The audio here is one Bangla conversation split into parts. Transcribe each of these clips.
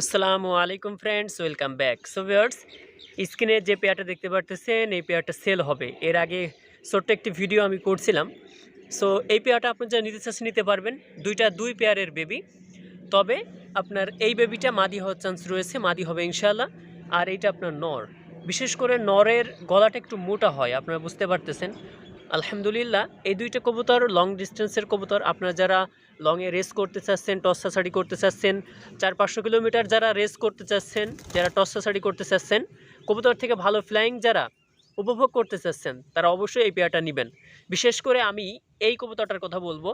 আসসালামু আলাইকুম friends welcome back so viewers স্ক্রিনে যে পেয়ারটা দেখতে পারতেছেন, এই পেয়ারটা সেল হবে। এর আগে ছোট্ট একটি ভিডিও আমি করছিলাম। সো এই পেয়ারটা আপনি যা নিতে চাচ্ছেন, নিতে পারবেন। দুইটা, দুই পেয়ারের বেবি তবে আপনার এই বেবিটা মাদি হওয়ার চান্স রয়েছে, মাদি হবে ইনশাল্লাহ আর এইটা আপনার নর। বিশেষ করে নরের গলাটা একটু মোটা হয়, আপনারা বুঝতে পারতেছেন। আলহামদুলিল্লাহ, এই দুইটা কবুতর লং ডিস্টেন্সের কবুতর। আপনারা যারা লংয়ে রেস করতে চাচ্ছেন টসাসাড়ি করতে চাচ্ছেন, চার পাঁচশো কিলোমিটার যারা রেস করতে চাচ্ছেন, যারা টসাসাড়ি করতে চাচ্ছেন, কবুতর থেকে ভালো ফ্লাইং যারা উপভোগ করতে চাচ্ছেন, তারা অবশ্যই এই পেয়ারটা নেবেন। বিশেষ করে আমি এই কবুতরটার কথা বলব।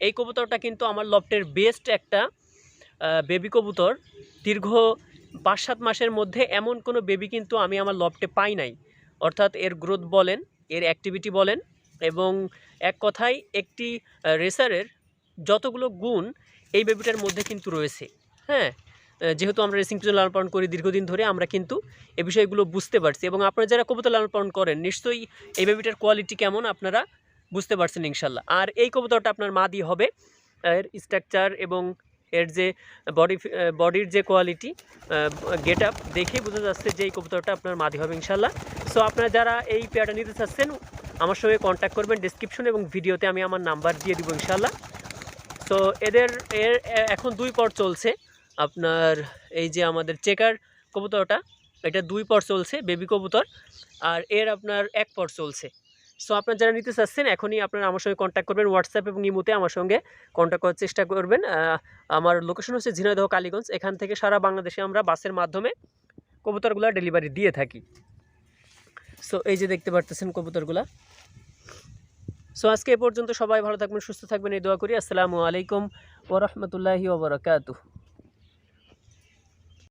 এই কবুতরটা কিন্তু আমার লফটের বেস্ট একটা বেবি কবুতর। দীর্ঘ পাঁচ সাত মাসের মধ্যে এমন কোনো বেবি কিন্তু আমি আমার লফটে পাই নাই। অর্থাৎ এর গ্রোথ বলেন, এর অ্যাক্টিভিটি বলেন এবং এক কথায় একটি রেসারের যতগুলো গুণ এই বেবিটার মধ্যে কিন্তু রয়েছে। হ্যাঁ? যেহেতু আমরা রেসিং পিজন লালন পালন করি দীর্ঘদিন ধরে, আমরা কিন্তু এ বিষয়গুলো বুঝতে পারছি এবং আপনারা যারা কবুতর লালন পালন করেন, নিশ্চয়ই এই বেবিটার কোয়ালিটি কেমন আপনারা বুঝতে পারছেন ইনশাল্লাহ। আর এই কবুতরটা আপনার মা দিয়ে হবে, এর স্ট্রাকচার এবং এর যে বডি বডির যে কোয়ালিটি গেট আপ দেখেই বোঝা যাচ্ছে যে এই কবুতরটা আপনার মাদি হবে ইনশাল্লাহ। সো আপনারা যারা এই পেয়ারটা নিতে চাচ্ছেন আমার সঙ্গে কন্ট্যাক্ট করবেন ডিসক্রিপশন এবং ভিডিওতে আমি আমার নাম্বার দিয়ে দিব ইনশাল্লাহ তো এদের, এর এখন দুই পর চলছে। আপনার এই যে আমাদের চেকার কবুতরটা এটা দুই পর চলছে বেবি কবুতর, আর এর আপনার এক পর চলছে। সো আপনার যারা নিতে চাচ্ছেন, এখনই আপনারা আমার সঙ্গে কন্ট্যাক্ট করবেন হোয়াটসঅ্যাপ এবং ইমোতে আমার সঙ্গে কন্ট্যাক্ট করার চেষ্টা করবেন। আমার লোকেশন হচ্ছে ঝিনাইদহ কালীগঞ্জ এখান থেকে সারা বাংলাদেশে আমরা বাসের মাধ্যমে কবুতরগুলো ডেলিভারি দিয়ে থাকি। সো এই যে দেখতে পারতেছেন কবুতরগুলা। সো আজকে এ পর্যন্ত সবাই ভালো থাকবেন, সুস্থ থাকবেন, এই দোয়া করি। আসসালামু আলাইকুম ওরহমতুল্লাহি ওবরাকাতুহ